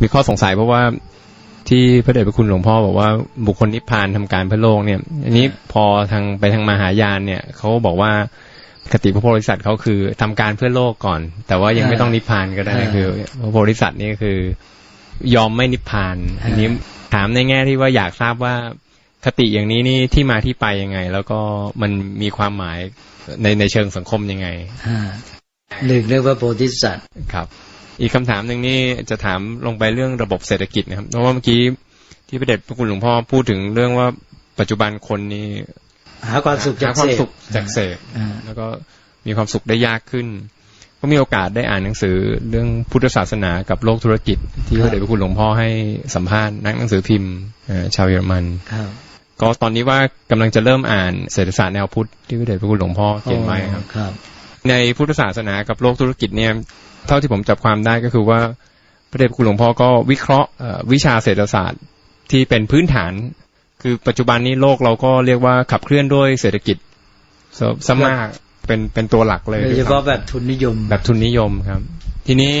มีข้อสงสัยเพราะว่าที่พระเดชพระคุณหลวงพ่อบอกว่าบุคคลนิพพานทำการเพื่อโลกเนี่ย อันนี้พอทางไปทางมหายานเนี่ยเขาบอกว่าคติพระโพธิสัตว์เขาคือทำการเพื่อโลกก่อน แต่ว่ายังไม่ต้องนิพพานก็ได้อ่าคือ พระโพธิสัตว์นี่คือยอมไม่นิพพานอ่าอันนี้ถามในแง่ที่ว่าอยากทราบว่าคติอย่างนี้นี่ที่มาที่ไปยังไง แล้วก็มันมีความหมายในในเชิงสังคมยังไงอ่าหนึ่งเรียกว่าโพธิสัตว์ครับ อีกคำถามหนึ่งนี่จะถามลงไปเรื่องระบบเศรษฐกิจนะครับ เพราะว่าเมื่อกี้ที่พระเดชพระคุณหลวงพ่อพูดถึงเรื่องว่าปัจจุบันคนนี่หาความสุขจากหความเสพสุขจากเสพอ่าแล้วก็มีความสุขได้ยากขึ้น ก็มีโอกาสได้อ่านหนังสือเรื่องพุทธศาสนากับโลกธุรกิจ ที่พระเดชพระคุณหลวงพ่อให้สัมภาษณ์นักหนังสือพิมพ์เอ่อชาวเยอรมันครับก็ตอนนี้ว่ากำลังจะเริ่มอ่านเศรษฐศาสตร์แนวพุทธที่พระเดชพระคุณหลวงพ่อเขียนไว้ครับครับในพุทธศาสนากับโลกธุรกิจเนี่ย เท่าที่ผมจับความได้ก็คือว่าพระเดชพระคุณหลวงพ่อก็วิเคราะห์เอ่อวิชาเศรษฐศาสตร์ที่เป็นพื้นฐาน คือปัจจุบันนี้โลกเราก็เรียกว่าขับเคลื่อนด้วยเศรษฐกิจซะซะมากเป็นเป็นตัวหลักเลยโดยเฉพาะแบบทุนนิยม แบบทุนนิยมครับ ทีนี้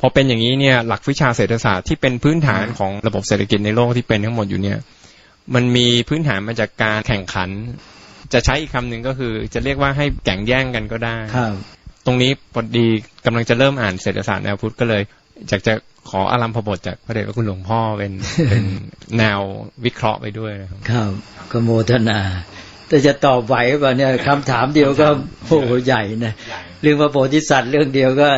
พอเป็นอย่างนี้เนี่ย หลักวิชาเศรษฐศาสตร์ที่เป็นพื้นฐานของระบบเศรษฐกิจในโลกที่เป็นทั้งหมดอยู่เนี่ย มันมีพื้นฐานมาจากการแข่งขัน จะใช้อีกคำหนึ่งก็คือ จะเรียกว่าให้แข่งแย่งกันก็ได้ครับ ตรงนี้พอดีกำลังจะเริ่มอ่านเศรษฐศาสตร์แนวพุทธก็เลยอยากจะขออารัมพบทจากพระเดชพระคุณหลวงพ่อเป็นเป็นแนววิเคราะห์ไปด้วยนะครับครับก็โมทนา แต่จะตอบไหวป่ะเนี่ยคำถามเดียวก็โอ้โหใหญ่นะเรื่องพระโพธิสัตว์เรื่องเดียวก็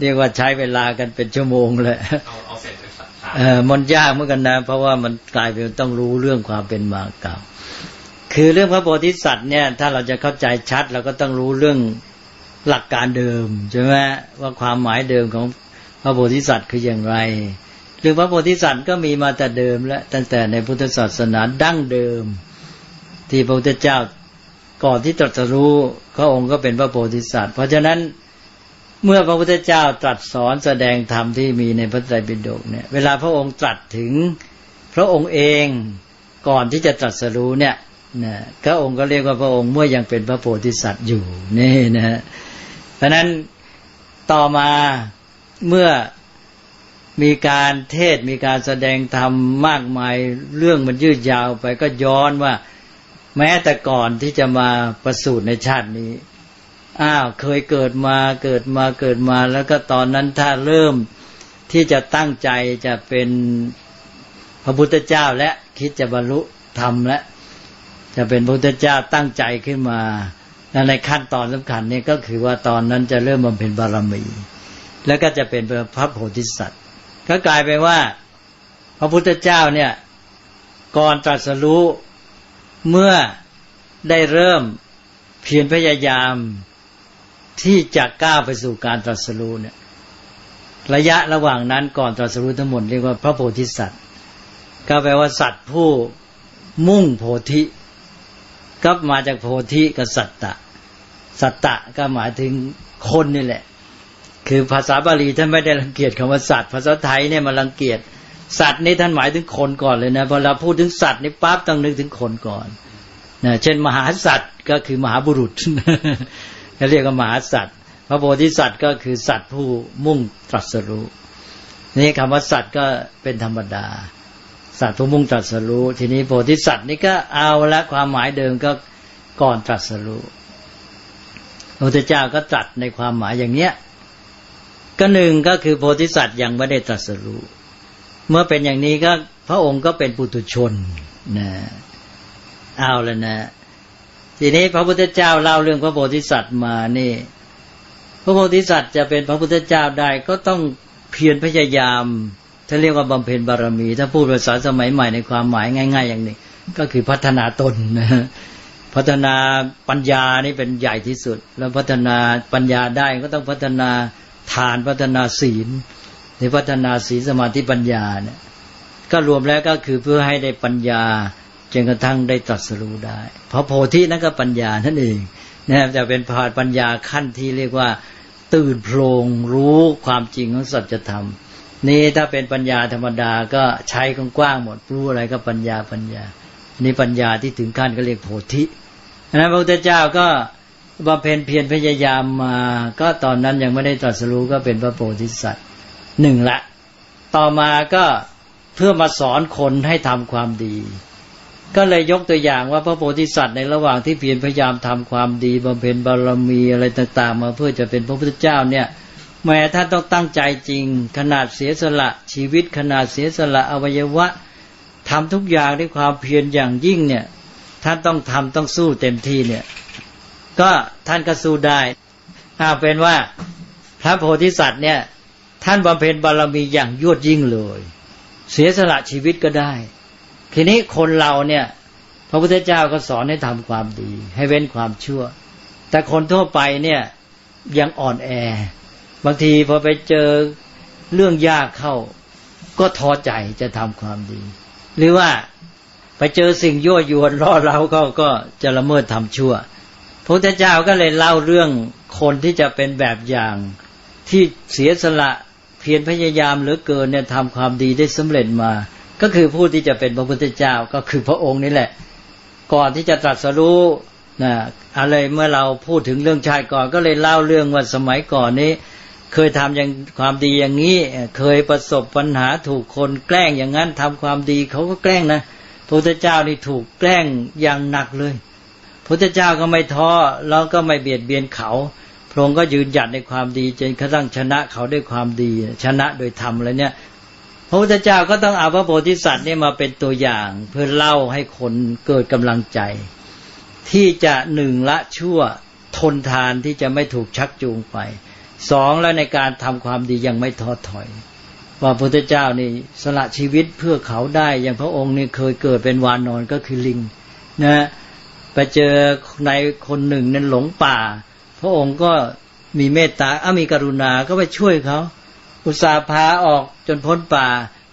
เรียกว่าใช้เวลากันเป็นชั่วโมงเลยเอาเอาเศรษฐศาสตร์เออมันยากเหมือนกันนะ เพราะว่ามันกลายเป็นต้องรู้เรื่องความเป็นมาเก่าคือเรื่องพระโพธิสัตว์เนี่ย ถ้าเราจะเข้าใจชัดเราก็ต้องรู้เรื่อง หลักการเดิมใช่ไหมว่าความหมายเดิมของพระโพธิสัตว์คืออย่างไรเรื่องพระโพธิสัตว์ก็มีมาแต่เดิมและตั้งแต่ในพุทธศาสนาดั้งเดิม ที่พระพุทธเจ้าก่อนที่ตรัสรู้พระองค์ก็เป็นพระโพธิสัตว์ เพราะฉะนั้นเมื่อพระพุทธเจ้าตรัสสอนแสดงธรรมที่มีในพระไตรปิฎกเนี่ยเวลาพระองค์ตรัสถึงพระองค์เองก่อนที่จะตรัสรู้เนี่ยนะพระองค์ก็เรียกว่าพระองค์เมื่อยังเป็นพระโพธิสัตว์อยู่นี่นะฮะ ราะนั้นต่อมาเมื่อมีการเทศมีการแสดงธรรมมากมายเรื่องมันยืดยาวไปก็ย้อนว่า แม้แต่ก่อนที่จะมาประสูติในชาตินี้อ้าวเคยเกิดมาเกิดมาเกิดมาแล้วก็ตอนนั้นถ้าเริ่มที่จะตั้งใจจะเป็นพระพุทธเจ้าและคิดจะบรรลุธรรมและจะเป็นพระพุทธเจ้าตั้งใจขึ้นมา ในขั้นตอนสำคัญเนี่ยก็คือว่าตอนนั้นจะเริ่มบำเพ็ญบารมี แล้วก็จะเป็นพระโพธิสัตว์ ก็กลายเป็นว่า พระพุทธเจ้าเนี่ยก่อนตรัสรู้เมื่อได้เริ่มเพียรพยายามที่จะก้าวไปสู่การตรัสรู้เนี่ย ระยะระหว่างนั้นก่อนตรัสรู้ทั้งหมดเรียกว่าพระโพธิสัตว์ ก็แปลว่าสัตว์ผู้มุ่งโพธิ ก็มาจากโพธิกับสัตตะ สัตตะก็หมายถึงคนนี่แหละ คือภาษาบาลีท่านไม่ได้รังเกียจคำว่าสัตว์ ภาษาไทยเนี่ยมันรังเกียจสัตว์นี่ท่านหมายถึงคนก่อนเลยนะพอเราพูดถึงสัตว์นี่ปั๊บต้องนึกถึงคนก่อนนะเช่น มหาสัตว์ก็คือมหาบุรุษเขาเรียกว่ามหาสัตว์พระโพธิสัตว์ก็คือสัตว์ผู้มุ่งตรัสรู้นี่คำว่าสัตว์ก็เป็นธรรมดา สัตว์ผู้มุ่งตรัสรู้ ทีนี้โพธิสัตว์นี่ก็เอาละความหมายเดิมก็ก่อนตรัสรู้ ระพุทธเจ้าก็ตรัสในความหมายอย่างเนี้ยก็หนึ่งก็คือโพธิสัตว์ยังไม่ได้ตรัสรู้ เมื่อเป็นอย่างนี้ก็พระองค์ก็เป็นปุถุชนนะเอาแล้วนะ ทีนี้พระพุทธเจ้าเล่าเรื่องพระโพธิสัตว์มานี่ พระโพธิสัตว์จะเป็นพระพุทธเจ้าได้ก็ต้องเพียรพยายามถ้าเรียกว่าบำเพ็ญบารมี ถ้าพูดภาษาสมัยใหม่ในความหมายง่าย ๆ อย่างนี้ ก็คือพัฒนาตนนะฮะ พัฒนาปัญญานี่เป็นใหญ่ที่สุด แล้วพัฒนาปัญญาได้ก็ต้องพัฒนาทานพัฒนาศีลในพัฒนาศีลสมาธิปัญญาเนี่ยก็รวมแล้วก็คือเพื่อให้ได้ปัญญาจนกระทั่งได้ตรัสรู้ได้ เพราะโพธินั่นก็ปัญญานั่นเองนะครับจะเป็นพาปัญญาขั้นที่เรียกว่า ตื่นโพลงรู้ความจริงของสัจธรรม นี่ถ้าเป็นปัญญาธรรมดาก็ใช้กว้างๆหมดรู้อะไรก็ปัญญาปัญญา นี่ปัญญาที่ถึงขั้นก็เรียกโพธิ นั้นพระพุทธเจ้าก็บำเพ็ญเพียรพยายามมา ก็ตอนนั้นยังไม่ได้ตรัสรู้ก็เป็นพระโพธิสัตว์หนึ่งละ ต่อมาก็เพื่อมาสอนคนให้ทำความดี ก็เลยยกตัวอย่างว่าพระโพธิสัตว์ในระหว่างที่เพียรพยายามทำความดีบำเพ็ญบารมีอะไรต่าง ๆ มาเพื่อจะเป็นพระพุทธเจ้าเนี่ยแม้ท่านต้องตั้งใจจริง ขนาดเสียสละชีวิตขนาดเสียสละอวัยวะทำทุกอย่างด้วยความเพียรอย่างยิ่งเนี่ย ท่านต้องทำต้องสู้เต็มที่เนี่ย ก็ท่านก็สู้ได้ถ้าเป็นว่าพระโพธิสัตว์เนี่ย ท่านบำเพ็ญบารมีอย่างยวดยิ่งเลย เสียสละชีวิตก็ได้ ทีนี้คนเราเนี่ย พระพุทธเจ้าก็สอนให้ทำความดี ให้เว้นความชั่ว แต่คนทั่วไปเนี่ยยังอ่อนแอ บางทีพอไปเจอเรื่องยากเข้า ก็ท้อใจจะทำความดี หรือว่า ไปเจอสิ่งยั่วยวนล่อเราเขาก็จะละเมิดทำชั่วพระพุทธเจ้าก็เลยเล่าเรื่องคนที่จะเป็นแบบอย่างที่เสียสละเพียรพยายามเหลือเกินเนี่ยทำความดีได้สำเร็จมา ก็คือผู้ที่จะเป็นพระพุทธเจ้าก็คือพระองค์นี่แหละ ก่อนที่จะตรัสรู้นะอะไรเมื่อเราพูดถึงเรื่องชาติก่อนก็เลยเล่าเรื่องว่าสมัยก่อนนี้ เคยทำอย่างความดีอย่างนี้ เคยประสบปัญหาถูกคนแกล้งอย่างนั้นทำความดีเขาก็แกล้งนะ พระพุทธเจ้านี่ถูกแกล้งอย่างหนักเลยพระพุทธเจ้าก็ไม่ท้อแล้วก็ไม่เบียดเบียนเขาพระองค์ก็ยืนหยัดในความดีจนกระทั่งชนะเขาด้วยความดี ชนะโดยธรรมอะไรเนี่ยพระพุทธเจ้าก็ต้องเอาพระโพธิสัตว์เนี่ยมาเป็นตัวอย่างเพื่อเล่าให้คนเกิดกำลังใจ ที่จะหนึ่งละชั่วทนทานที่จะไม่ถูกชักจูงไปสองแล้วในการทำความดียังไม่ท้อถอย ว่าพระพุทธเจ้านี่สละชีวิตเพื่อเขาได้ อย่างพระองค์นี่เคยเกิดเป็นวานนอนก็คือลิงนะไปเจอในคนหนึ่งนั้นหลงป่า พระองค์ก็มีเมตตาอามีกรุณาก็ไปช่วยเขาอุตส่าห์พาออกจนพ้นป่า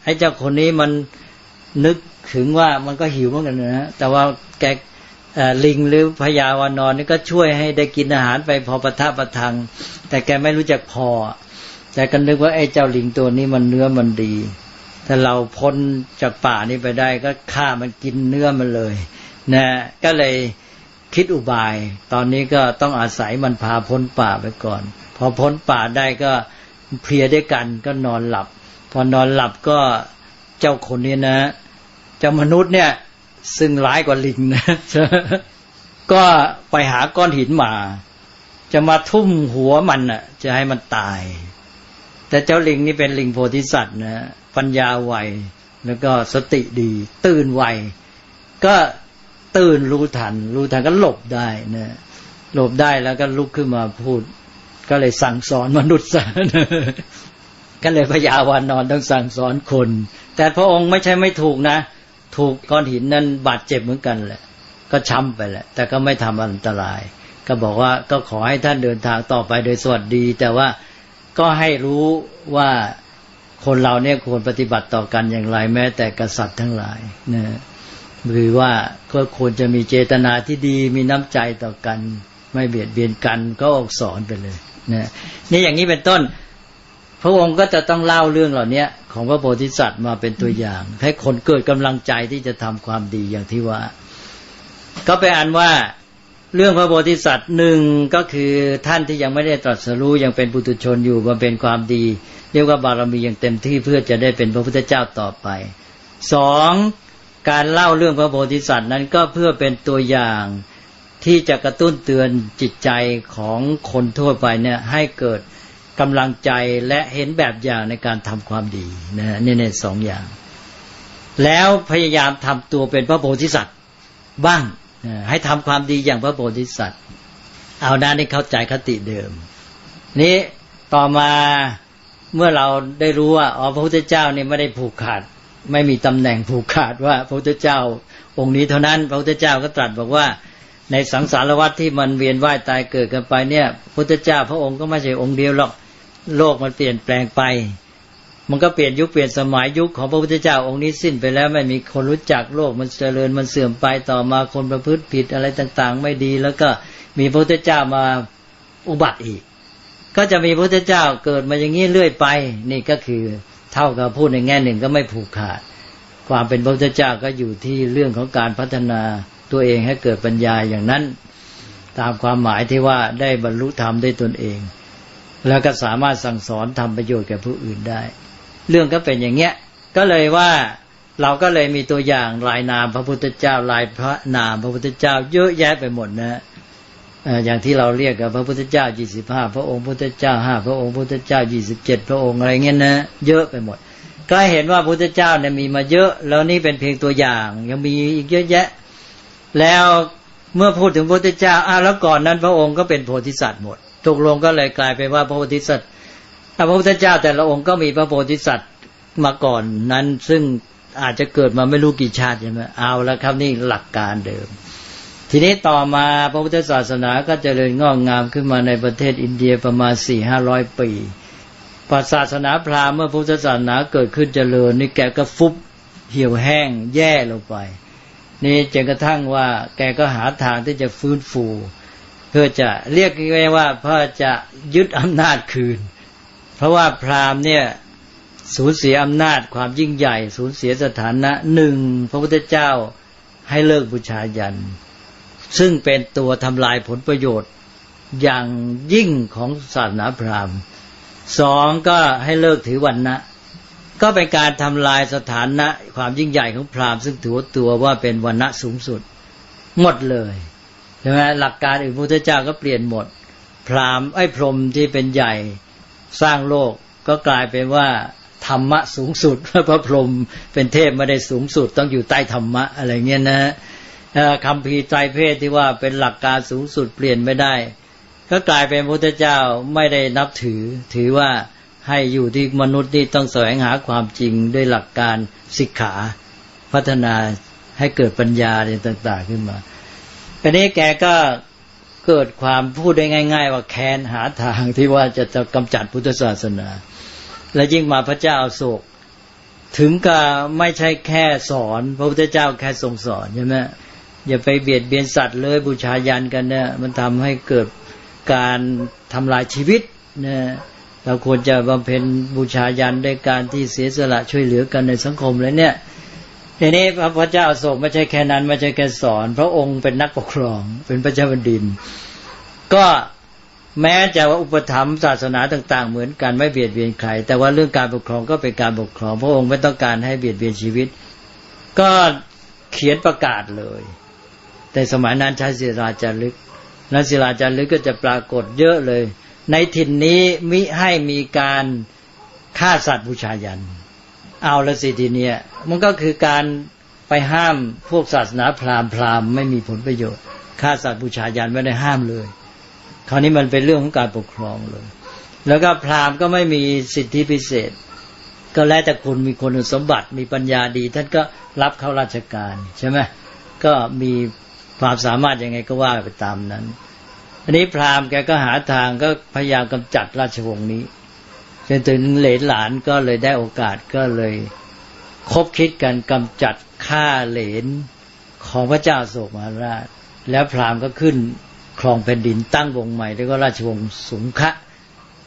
ให้เจ้าคนนี้มันนึกถึงว่ามันก็หิวเหมือนกันนะแต่ว่าแกลิงหรือพญาวานอนนี่ก็ช่วยให้ได้กินอาหารไปพอประทับประทัง แต่แกไม่รู้จักพอ แต่ก็นึกว่าไอ้เจ้าลิงตัวนี้มันเนื้อมันดี ถ้าเราพ้นจากป่านี้ไปได้ก็ฆ่ามันกินเนื้อมันเลยนะก็เลยคิดอุบาย ตอนนี้ก็ต้องอาศัยมันพาพ้นป่าไปก่อน พอพ้นป่าได้ก็เพลียด้วยกันก็นอนหลับ พอนอนหลับก็เจ้าคนนี้นะ เจ้ามนุษย์เนี่ย ซึ่งร้ายกว่าลิงนะก็ไปหาก้อนหินมา จะมาทุ่มหัวมันน่ะ จะให้มันตาย แต่เจ้าลิงนี่เป็นลิงโพธิสัตว์นะปัญญาไวแล้วก็สติดี ตื่นไวก็ตื่นรู้ทัน รู้ทันก็หลบได้นะหลบได้แล้วก็ลุกขึ้นมาพูด ก็เลยสั่งสอนมนุษย์ซะก็เลยพยาวานอนต้องสั่งสอนคน แต่พระองค์ไม่ใช่ไม่ถูกนะ ถูกก้อนหินนั้นบาดเจ็บเหมือนกันแหละ ก็ช้ำไปแหละ แต่ก็ไม่ทำอันตราย ก็บอกว่าก็ขอให้ท่านเดินทางต่อไปโดยสวัสดี แต่ว่า ก็ให้รู้ว่าคนเราเนี่ยควรปฏิบัติต่อกันอย่างไร แม้แต่กษัตริย์ทั้งหลายนะหรือว่าก็ควรจะมีเจตนาที่ดีมีน้ำใจต่อกัน ไม่เบียดเบียนกันก็ออกสอนไปเลยนะนี่อย่างนี้เป็นต้น พระองค์ก็จะต้องเล่าเรื่องเหล่านี้ของพระโพธิสัตว์มาเป็นตัวอย่าง ให้คนเกิดกำลังใจที่จะทำความดีอย่างที่ว่า ก็ไปอ่านว่า เรื่องพระโพธิสัตว์หนึ่งก็คือท่านที่ยังไม่ได้ตรัสรู้ยังเป็นปุถุชนอยู่มาเป็นความดี เรียกว่าบารมีอย่างเต็มที่เพื่อจะได้เป็นพระพุทธเจ้าต่อไปสองการเล่าเรื่องพระโพธิสัตว์นั้นก็เพื่อเป็นตัวอย่างที่จะกระตุ้นเตือนจิตใจของคนทั่วไปเนี่ยให้เกิดกำลังใจและเห็นแบบอย่างในการทำความดีนะนี่ในสองอย่าง แล้วพยายามทำตัวเป็นพระโพธิสัตว์บ้าง ให้ทำความดีอย่างพระโพธิสัตว์ เอาด้านี้เข้าใจคติเดิม นี้ต่อมาเมื่อเราได้รู้ว่าอ๋อพระพุทธเจ้านี่ไม่ได้ผูกขาด ไม่มีตำแหน่งผูกขาดว่าพระพุทธเจ้า องค์นี้เท่านั้น พระพุทธเจ้าก็ตรัสบอกว่า ในสังสารวัฏที่มันเวียนว่ายตายเกิดกันไปเนี่ยพระพุทธเจ้าพระองค์ก็ไม่ใช่องค์เดียวหรอกโลกมันเปลี่ยนแปลงไป มันก็เปลี่ยนยุคเปลี่ยนสมัยยุคของพระพุทธเจ้าองค์นี้สิ้นไปแล้วไม่มีคนรู้จักโลกมันเจริญมันเสื่อมไปต่อมาคนประพฤติผิดอะไรต่าง ๆ ไม่ดี แล้วก็มีพระพุทธเจ้ามาอุบัติอีก ก็จะมีพระพุทธเจ้าเกิดมาอย่างนี้เรื่อยไป นี่ก็คือเท่ากับพูดในแง่หนึ่งก็ไม่ผูกขาด ความเป็นพระพุทธเจ้าก็อยู่ที่เรื่องของการพัฒนาตัวเองให้เกิดปัญญาอย่างนั้น ตามความหมายที่ว่าได้บรรลุธรรมได้ตนเอง แล้วก็สามารถสั่งสอนทำประโยชน์แก่ผู้อื่นได้ เรื่องก็เป็นอย่างเงี้ย ก็เลยว่าเราก็เลยมีตัวอย่างลายนามพระพุทธเจ้าลายพระนามพระพุทธเจ้าเยอะแยะไปหมดนะเอ่ออย่างที่เราเรียกกับพระพุทธเจ้ายี่สิบห้าพระองค์พุทธเจ้าห้าพระองค์พุทธเจ้ายี่สิบเจ็ดพระองค์อะไรเงี้ยนะเยอะไปหมด ก็เห็นว่าพุทธเจ้าเนี่ยมีมาเยอะ แล้วนี่เป็นเพียงตัวอย่าง ยังมีอีกเยอะแยะ แล้วเมื่อพูดถึงพระพุทธเจ้าอ้าวแล้วก่อนนั้นพระองค์ก็เป็นโพธิสัตว์หมดตกลงก็เลยกลายเป็นว่าพระโพธิสัตว์ พระพุทธเจ้าแต่ละองค์ก็มีพระโพธิสัตว์มาก่อนนั้นซึ่งอาจจะเกิดมาไม่รู้กี่ชาติใช่ไหมเอาแล้วครับนี่หลักการเดิม ทีนี้ต่อมาพระพุทธศาสนาก็เจริญงอกงามขึ้นมาในประเทศอินเดียประมาณสี่ห้าร้อยปีพอศาสนาพราหมณ์เมื่อพุทธศาสนาเกิดขึ้นเจริญนี่แกก็ฟุบเหี่ยวแห้งแย่ลงไป นี่จนกระทั่งว่าแกก็หาทางที่จะฟื้นฟู เพื่อจะเรียกง่ายว่าเพื่อจะยึดอำนาจคืน เพราะว่าพราหมณ์เนี่ยสูญเสียอำนาจความยิ่งใหญ่ สูญเสียสถานะหนึ่งพระพุทธเจ้าให้เลิกบูชายัน ซึ่งเป็นตัวทำลายผลประโยชน์อย่างยิ่งของศาสนาพราหมณ์สองก็ให้เลิกถือวันนะก็เป็นการทำลายสถานะความยิ่งใหญ่ของพราหมณ์ซึ่งถือตัวว่าเป็นวันณะสูงสุด หมดเลยใช่ไหมหลักการอื่นพระพุทธเจ้าก็เปลี่ยนหมด พราหมณ์ไอ้พรหมที่เป็นใหญ่ สร้างโลกก็กลายเป็นว่าธรรมะสูงสุดพระพรหมเป็นเทพไม่ได้สูงสุดต้องอยู่ใต้ธรรมะอะไรเงี้ยนะคำพีไตรเพศที่ว่าเป็นหลักการสูงสุดเปลี่ยนไม่ได้ ก็กลายเป็นพระพุทธเจ้าไม่ได้นับถือ ถือว่าให้อยู่ที่มนุษย์นี่ต้องแสวงหาความจริงด้วยหลักการศิกขาพัฒนาให้เกิดปัญญาอะไรต่าง ๆ ขึ้นมาอันนี้แกก็ เกิดความพูดได้ง่าย ๆ ว่าแค้นหาทางที่ว่าจะจะกำจัดพุทธศาสนา และยิ่งมาพระเจ้าโศก ถึงกับไม่ใช่แค่สอน พระพุทธเจ้าแค่ทรงสอนใช่ไหมอย่าไปเบียดเบียนสัตว์เลยบูชายันกันเนี่ยมันทำให้เกิดการทำลายชีวิตนะเราควรจะบำเพ็ญบูชายันด้วยการที่เสียสละช่วยเหลือกันในสังคมเลยเนี่ย ทีนี้พระพุทธเจ้าอาโศกไม่ใช่แค่นั้นไม่ใช่แค่สอน พระองค์เป็นนักปกครอง เป็นพระเจ้าแผ่นดิน ก็แม้จะว่าอุปถัมภ์ศาสนาต่าง ๆ เหมือนกันไม่เบียดเบียนใคร แต่ว่าเรื่องการปกครองก็เป็นการปกครอง พระองค์ไม่ต้องการให้เบียดเบียนชีวิต ก็เขียนประกาศเลย แต่สมัยนั้นใช้ศิลาจารึกนั้นศิลาจารึกก็จะปรากฏเยอะเลย ในถิ่นนี้มิให้มีการฆ่าสัตว์บูชายัน เอาละสิทีเนี้ยมันก็คือการไปห้ามพวกศาสนาพราหมณ์พราหมณ์ไม่มีผลประโยชน์ฆ่าสัตว์บูชายันไม่ได้ห้ามเลย คราวนี้มันเป็นเรื่องของการปกครองเลย แล้วก็พราหมณ์ก็ไม่มีสิทธิพิเศษ ก็แล้วแต่คุณมีคุณสมบัติมีปัญญาดี ท่านก็รับเข้าราชการใช่ไหมก็มีความสามารถยังไงก็ว่าไปตามนั้นอันนี้พราหมณ์แกก็หาทางก็พยายามกำจัดราชวงศ์นี้ จนถึงเหลนหลานก็เลยได้โอกาสก็เลย คบคิดกันกำจัดฆ่าเหลนของพระเจ้าโศกมหาราช แล้วพราหมณ์ก็ขึ้นครองแผ่นดินตั้งวงใหม่แล้วก็ราชวงศ์สุงคะ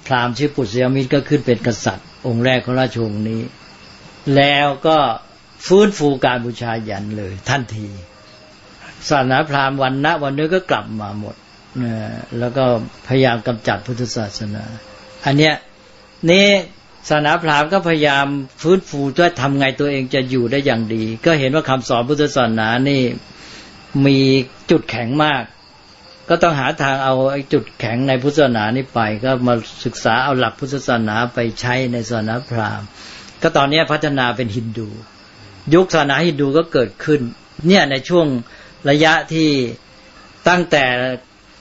พราหมณ์ชื่อปุษยมิตรก็ขึ้นเป็นกษัตริย์ องค์แรกของราชวงศ์นี้ แล้วก็ฟื้นฟูการบูชายันเลยทันทีศาสนาพราหมณ์วันนะวันนี้ก็กลับมาหมดนะแล้วก็พยายามกำจัดพุทธศาสนา อันเนี้ย นี่ศาสนาพราหมณ์ก็พยายามฟื้นฟูว่าทำไงตัวเองจะอยู่ได้อย่างดี ก็เห็นว่าคำสอนพุทธศาสนานี่มีจุดแข็งมาก ก็ต้องหาทางเอาไอ้จุดแข็งในพุทธศาสนานี้ไป ก็มาศึกษาเอาหลักพุทธศาสนาไปใช้ในศาสนาพราหมณ์ ก็ตอนนี้พัฒนาเป็นฮินดู ยุคศาสนาฮินดูก็เกิดขึ้น เนี่ยในช่วงระยะที่ตั้งแต่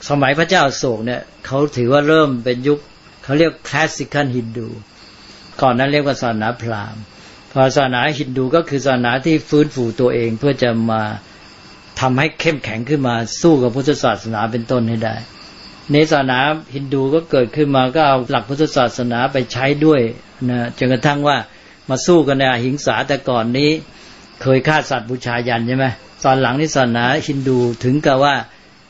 สมัยพระเจ้าโศกเนี่ยเขาถือว่าเริ่มเป็นยุค เขาเรียกคลาสสิคันฮินดูก่อนนั้นเรียกว่าศาสนาพราหมณ์พอศาสนาฮินดูก็คือศาสนาที่ฟื้นฟูตัวเองเพื่อจะมาทำให้เข้มแข็งขึ้นมาสู้กับพุทธศาสนาเป็นต้นให้ได้ในศาสนาฮินดูก็เกิดขึ้นมาก็เอาหลักพุทธศาสนาไปใช้ด้วยนะจนกระทั่งว่ามาสู้กันในอหิงสาแต่ก่อนนี้ เคยฆ่าสัตว์บูชายันใช่ไหมตอนหลังนี่ศาสนาฮินดูถึงกับว่า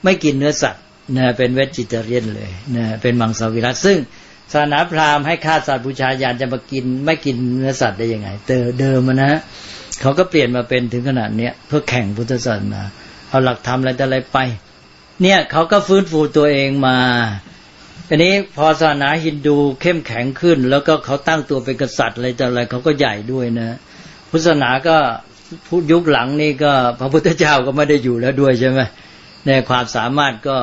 ไม่กินเนื้อสัตว์นะเป็นเวจิเตเรียนเลยนะเป็นมังสวิรัตซึ่ง ศาสนาพราหมณ์ให้ฆ่าสัตว์บูชายันจะมากินไม่กินเนื้อสัตว์ได้ยังไงเตอเดิมอะนะเขาก็เปลี่ยนมาเป็นถึงขนาดเนี้ยเพื่อแข่งพุทธศาสนาเอาหลักธรรมอะไรแต่อะไรไป เนี่ยเขาก็ฟื้นฟูตัวเองมาอันนี้พอศาสนาฮินดูเข้มแข็งขึ้น แล้วก็เขาตั้งตัวเป็นกษัตริย์อะไรต่ออะไรเขาก็ใหญ่ด้วยนะ พุทธศาสนาก็พุทยุคหลังนี่ก็พระพุทธเจ้าก็ไม่ได้อยู่แล้วด้วยใช่ไหมในความสามารถก็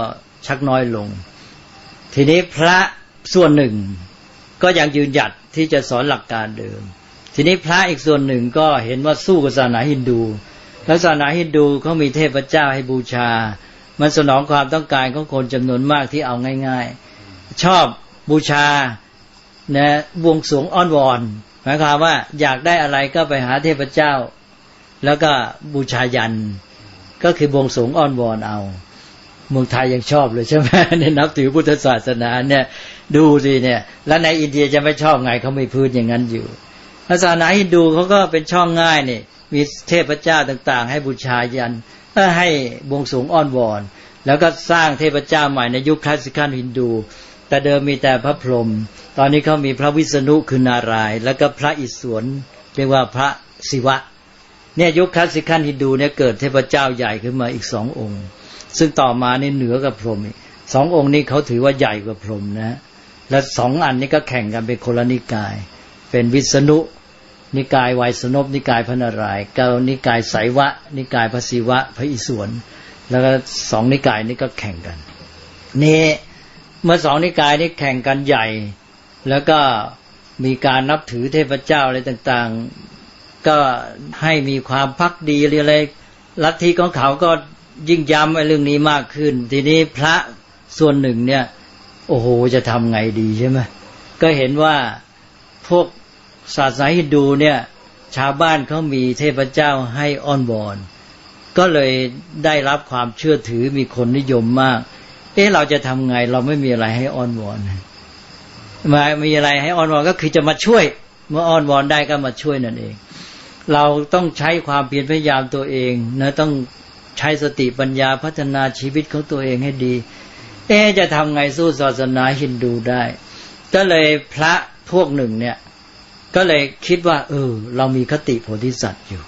ชักน้อยลง ทีนี้พระ ส่วนหนึ่งก็ยังยืนหยัดที่จะสอนหลักการเดิม ทีนี้พระอีกส่วนหนึ่งก็เห็นว่าสู้กับศาสนาฮินดู แล้วศาสนาฮินดูเขามีเทพเจ้าให้บูชา มันสนองความต้องการของคนจำนวนมากที่เอาง่าย ๆ ชอบบูชานะบวงสวงอ้อนวอนหมายความว่าอยากได้อะไรก็ไปหาเทพเจ้า แล้วก็บูชายัน ก็คือบวงสวงอ้อนวอนเอา เมืองไทยยังชอบเลยใช่ไหมเนี่ยนับถือพุทธศาสนาเนี่ย ดูสิเนี่ย แล้วในอินเดียจะไม่ชอบไงเขาไม่พื้นอย่างนั้นอยู่ศาสนาฮินดูเขาก็เป็นช่องง่ายนี่มีเทพเจ้าต่าง ๆ ให้บูชายันให้บวงสวงอ้อนวอน แล้วก็สร้างเทพเจ้าใหม่ในยุคคลาสสิคัลฮินดู แต่เดิมมีแต่พระพรหมตอนนี้เขามีพระวิษณุคือนารายแล้วก็พระอิศวรเรียกว่าพระศิวะ เนี่ยยุคคลาสสิคัลฮินดูเนี่ยเกิดเทพเจ้าใหญ่ขึ้นมาอีกสององค์ ซึ่งต่อมานี่เหนือกับพรหมสององค์นี้เขาถือว่าใหญ่กว่าพรหมนะ และสองอันนี้ก็แข่งกันเป็นคนละนิกาย เป็นวิษณุ นิกายไวยสนพนิกายพระนารายณ์เกานิกายไสยวะ นิกายพระศิวะ พระอิศวรแล้วก็สองนิกายนี้ก็แข่งกัน นี่เมื่อสองนิกายนี้แข่งกันใหญ่ แล้วก็มีการนับถือเทพเจ้าอะไรต่างๆ ก็ให้มีความพักดีอะไรลัทธิของเขาก็ยิ่งย้ำไอ้เรื่องนี้มากขึ้น ทีนี้พระส่วนหนึ่งเนี่ย โอ้โหจะทำไงดีใช่ไหมก็เห็นว่าพวกศาสนาฮินดูเนี่ย ชาวบ้านเขามีเทพเจ้าให้อ้อนวอน ก็เลยได้รับความเชื่อถือมีคนนิยมมาก เอ๊ะเราจะทำไงเราไม่มีอะไรให้อ้อนวอนมามีอะไรให้อ้อนวอนก็คือจะมาช่วย เมื่ออ้อนวอนได้ก็มาช่วยนั่นเอง เราต้องใช้ความเพียรพยายามตัวเองนะต้องใช้สติปัญญาพัฒนาชีวิตของตัวเองให้ดี เอ๊จะทำไงสู้ศาสนาฮินดูได้ ก็เลยพระพวกหนึ่งเนี่ย ก็เลยคิดว่า เออ เรามีคติโพธิสัตว์อยู่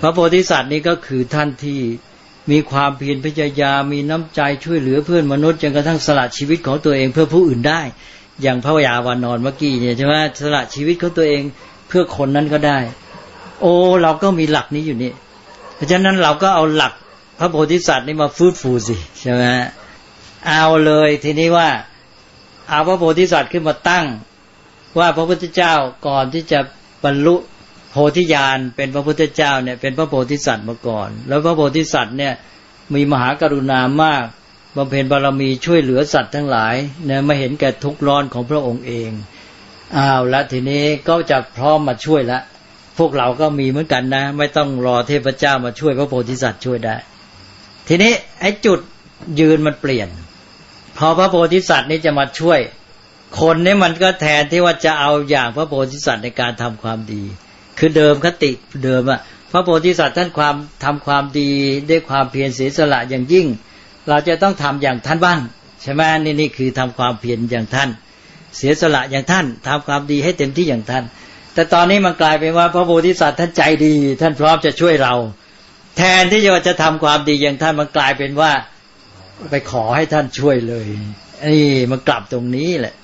พระโพธิสัตว์นี่ก็คือท่านที่มีความเพียรพยายามมีน้ำใจช่วยเหลือเพื่อนมนุษย์จนกระทั่งสละชีวิตของตัวเองเพื่อผู้อื่นได้ อย่างพระยาวานอนเมื่อกี้เนี่ยใช่ไหมสละชีวิตของตัวเองเพื่อคนนั้นก็ได้ โอ้เราก็มีหลักนี้อยู่นี่ เพราะฉะนั้นเราก็เอาหลักพระโพธิสัตว์นี่มาฟื้นฟูสิใช่ไหม เอาเลยทีนี้ว่าเอาพระโพธิสัตว์ขึ้นมาตั้ง ว่าพระพุทธเจ้าก่อนที่จะบรรลุโพธิญาณเป็นพระพุทธเจ้าเนี่ยเป็นพระโพธิสัตว์มาก่อน แล้วพระโพธิสัตว์เนี่ยมีมหากรุณามากบำเพ็ญบารมีช่วยเหลือสัตว์ทั้งหลายเนี่ยไม่เห็นแก่ทุกข์ร้อนของพระองค์เองอ้าวแล้วทีนี้ก็จะพร้อมมาช่วยละ พวกเราก็มีเหมือนกันนะ ไม่ต้องรอเทพเจ้ามาช่วยพระโพธิสัตว์ช่วยได้ ทีนี้ไอ้จุดยืนมันเปลี่ยน อพระโพธิสัตว์นี่จะมาช่วย คนนี่มันก็แทนที่ว่าจะเอาอย่างพระโพธิสัตว์ในการทำความดี คือเดิมคติเดิมอะพระโพธิสัตว์ท่านความทำความดีด้วยความเพียรเสียสละอย่างยิ่ง เราจะต้องทำอย่างท่านบ้างใช่ไหมนี่นี่คือทำความเพียรอย่างท่าน เสียสละอย่างท่านทำความดีให้เต็มที่อย่างท่าน แต่ตอนนี้มันกลายเป็นว่าพระโพธิสัตว์ท่านใจดี ท่านพร้อมจะช่วยเรา แทนที่จะจะทำความดีอย่างท่านมันกลายเป็นว่า ไปขอให้ท่านช่วยเลยนี่มันกลับตรงนี้แหละ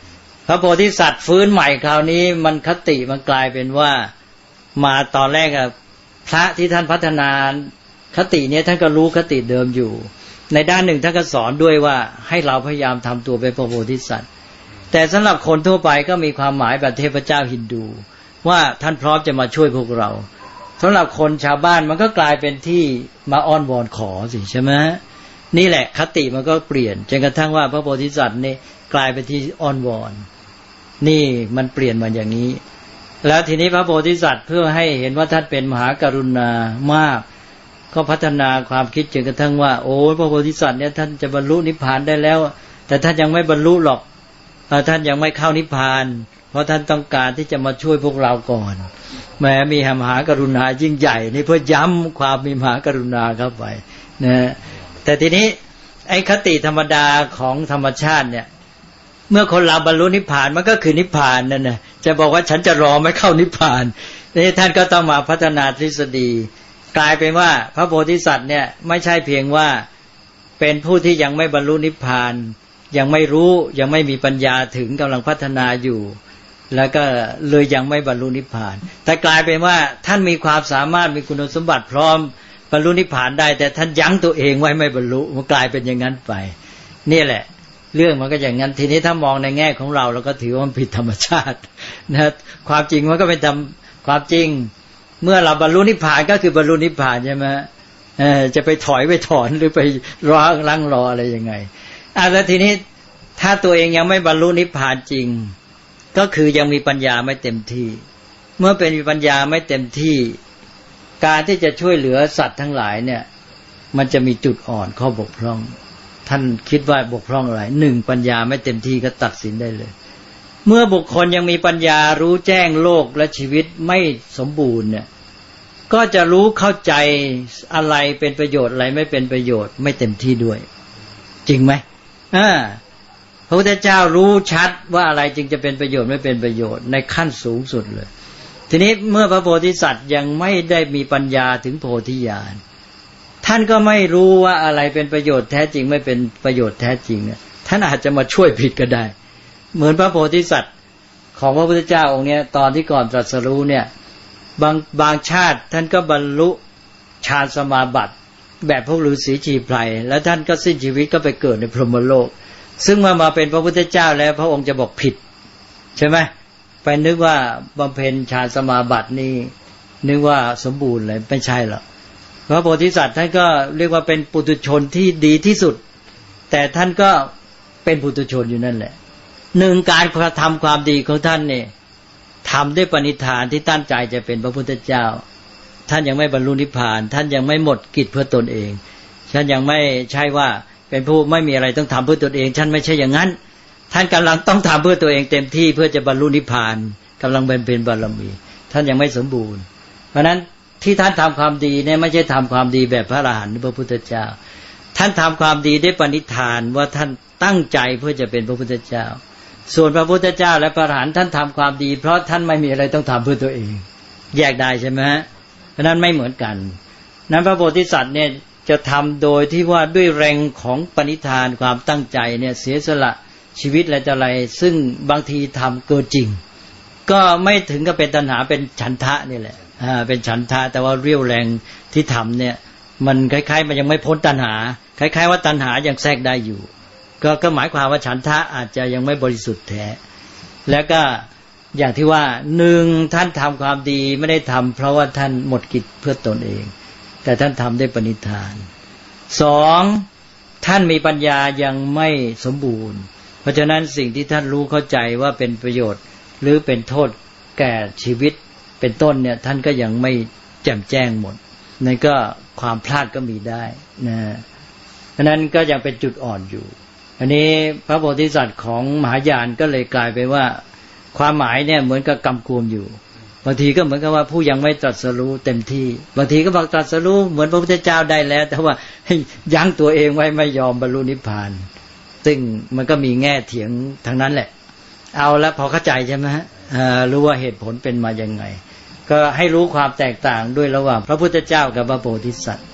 พระโพธิสัตว์ฟื้นใหม่คราวนี้ มันคติมันกลายเป็นว่ามาตอนแรกอะพระที่ท่านพัฒนาคติเนี้ยท่านก็รู้คติเดิมอยู่ ในด้านหนึ่งท่านก็สอนด้วยว่าให้เราพยายามทำตัวเป็นพระโพธิสัตว์ แต่สำหรับคนทั่วไปก็มีความหมายแบบเทพเจ้าฮินดู ว่าท่านพร้อมจะมาช่วยพวกเราสำหรับคนชาวบ้านมันก็กลายเป็นที่มาอ้อนวอนขอสิใช่ไหม นี่แหละคติมันก็เปลี่ยนจนกระทั่งว่าพระโพธิสัตว์นี่กลายเป็นที่อ้อนวอน นี่มันเปลี่ยนมาอย่างนี้ แล้วทีนี้พระโพธิสัตว์เพื่อให้เห็นว่าท่านเป็นมหากรุณามาก ก็พัฒนาความคิดจนกระทั่งว่า โอ้พระโพธิสัตว์เนี่ยท่านจะบรรลุนิพพานได้แล้ว แต่ท่านยังไม่บรรลุหรอกท่านยังไม่เข้านิพพาน เพราะท่านต้องการที่จะมาช่วยพวกเราก่อนแม้มีมหากรุณายิ่งใหญ่นี่เพื่อย้ำความมีมหากรุณาเข้าไปนะ แต่ทีนี้ไอ้คติธรรมดาของธรรมชาติเนี่ย เมื่อคนเราบรรลุนิพพานมันก็คือนิพพานนั่นนะจะบอกว่าฉันจะรอไม่เข้านิพพานนี่ท่านก็ต้องมาพัฒนาทฤษฎี กลายเป็นว่าพระโพธิสัตว์เนี่ยไม่ใช่เพียงว่าเป็นผู้ที่ยังไม่บรรลุนิพพาน ยังไม่รู้ยังไม่มีปัญญาถึงกำลังพัฒนาอยู่ แล้วก็เลยยังไม่บรรลุนิพพาน แต่กลายเป็นว่าท่านมีความสามารถมีคุณสมบัติพร้อม บรรลุนิพพานได้ แต่ท่านยั้งตัวเองไว้ไม่บรรลุมันกลายเป็นอย่างนั้นไป นี่แหละ เรื่องมันก็อย่างนั้นทีนี้ถ้ามองในแง่ของเราเราก็ถือว่ามันผิดธรรมชาตินะความจริงมันก็เป็นธรรมความจริง เมื่อเราบรรลุนิพพานก็คือบรรลุนิพพานใช่ไหมจะไปถอยไปถอนหรือไปรอลังรออะไรยังไงอะแล้วทีนี้ถ้าตัวเองยังไม่บรรลุนิพพานจริง ก็คือยังมีปัญญาไม่เต็มที่ เมื่อเป็นมีปัญญาไม่เต็มที่ การที่จะช่วยเหลือสัตว์ทั้งหลายเนี่ย มันจะมีจุดอ่อนข้อบกพร่อง ท่านคิดว่าบกพร่องอะไรหนึ่งปัญญาไม่เต็มที่ก็ตัดสินได้เลย เมื่อบุคคลยังมีปัญญารู้แจ้งโลกและชีวิตไม่สมบูรณ์เนี่ย ก็จะรู้เข้าใจอะไรเป็นประโยชน์อะไรไม่เป็นประโยชน์ไม่เต็มที่ด้วย จริงไหมอ่าพระพุทธเจ้ารู้ชัดว่าอะไรจึงจะเป็นประโยชน์ไม่เป็นประโยชน์ในขั้นสูงสุดเลย ทีนี้เมื่อพระโพธิสัตว์ยังไม่ได้มีปัญญาถึงโพธิญาณท่านก็ไม่รู้ว่าอะไรเป็นประโยชน์แท้จริงไม่เป็นประโยชน์แท้จริงท่านอาจจะมาช่วยผิดก็ได้ เหมือนพระโพธิสัตว์ของพระพุทธเจ้าองค์เนี้ยตอนที่ก่อนตรัสรู้เนี่ยบางบางชาติท่านก็บรรลุฌานสมาบัติ แบบพวกฤาษีชีไพรแล้วท่านก็สิ้นชีวิตก็ไปเกิดในพรหมโลก ซึ่งเมื่อมาเป็นพระพุทธเจ้าแล้วพระองค์จะบอกผิด ใช่ไหม ไปนึกว่าบำเพ็ญฌานสมาบัตินี่นึกว่าสมบูรณ์เลยไม่ใช่หรอกพระโพธิสัตว์ท่านก็เรียกว่าเป็นปุถุชนที่ดีที่สุด แต่ท่านก็เป็นปุถุชนอยู่นั่นแหละหนึ่งการกระทำความดีของท่านเนี่ยทำด้วยปณิธานที่ตั้งใจจะเป็นพระพุทธเจ้า ท่านยังไม่บรรลุนิพพาน ท่านยังไม่หมดกิจเพื่อตนเอง ท่านยังไม่ใช่ว่าเป็นผู้ไม่มีอะไรต้องทำเพื่อตนเอง ท่านไม่ใช่อย่างนั้น ท่านกำลังต้องทำเพื่อตัวเองเต็มที่เพื่อจะบรรลุนิพพานกำลังเป็นเป็นบารมี ท่านยังไม่สมบูรณ์ เพราะฉะนั้นที่ท่านทำความดีเนี่ยไม่ใช่ทำความดีแบบพระอรหันต์พระพุทธเจ้า ท่านทำความดีด้วยปณิธานว่าท่านตั้งใจเพื่อจะเป็นพระพุทธเจ้า ส่วนพระพุทธเจ้าและพระอรหันต์ท่านทำความดี เพราะท่านไม่มีอะไรต้องทำเพื่อตัวเอง แยกได้ใช่ไหมฮะเพราะนั้นไม่เหมือนกัน นั้นพระโพธิสัตว์เนี่ยจะทำโดยที่ว่าด้วยแรงของปณิธานความตั้งใจเนี่ยเสียสละ ชีวิตอะไรต่ออะไร ซึ่งบางทีทำเกินจริง ก็ไม่ถึงกับเป็นตัณหาเป็นฉันทะนี่แหละอ่าเป็นฉันทะแต่ว่าเรี่ยวแรงที่ทำเนี่ย มันคล้าย ๆ มันยังไม่พ้นตัณหา คล้าย ๆ ว่าตัณหายังแทรกได้อยู่ ก็ก็หมายความว่าฉันทะอาจจะยังไม่บริสุทธิ์แท้แล้วก็อย่างที่ว่าหนึ่งท่านทำความดีไม่ได้ทำเพราะว่าท่านหมดกิจเพื่อตนเอง แต่ท่านทำได้ปณิธานสองท่านมีปัญญายังไม่สมบูรณ์ ราะฉะนั้นสิ่งที่ท่านรู้เข้าใจว่าเป็นประโยชน์ หรือเป็นโทษแก่ชีวิต เป็นต้นเนี่ยท่านก็ยังไม่แจ่มแจ้งหมดนั่นก็ความพลาดก็มีได้นะเพราะนั้นก็ยังเป็นจุดอ่อนอยู่ อันนี้พระโพธิสัตว์ของมหายานก็เลยกลายไปว่า ความหมายเนี่ยเหมือนกับกำกวมอยู่บางทีก็เหมือนกับว่าผู้ยังไม่ตรัสรู้เต็มที่บางทีก็บอกตรัสรู้เหมือนพระพุทธเจ้าได้แล้ว แต่ว่ายั้งตัวเองไว้ไม่ยอมบรรลุนิพพาน ซึ่งมันก็มีแง่เถียงทั้งนั้นแหละ เอาแล้วพอเข้าใจใช่ไหมฮะรู้ว่าเหตุผลเป็นมาอย่างไง ก็ให้รู้ความแตกต่างด้วยระหว่าง พระพุทธเจ้ากับพระโพธิสัตว์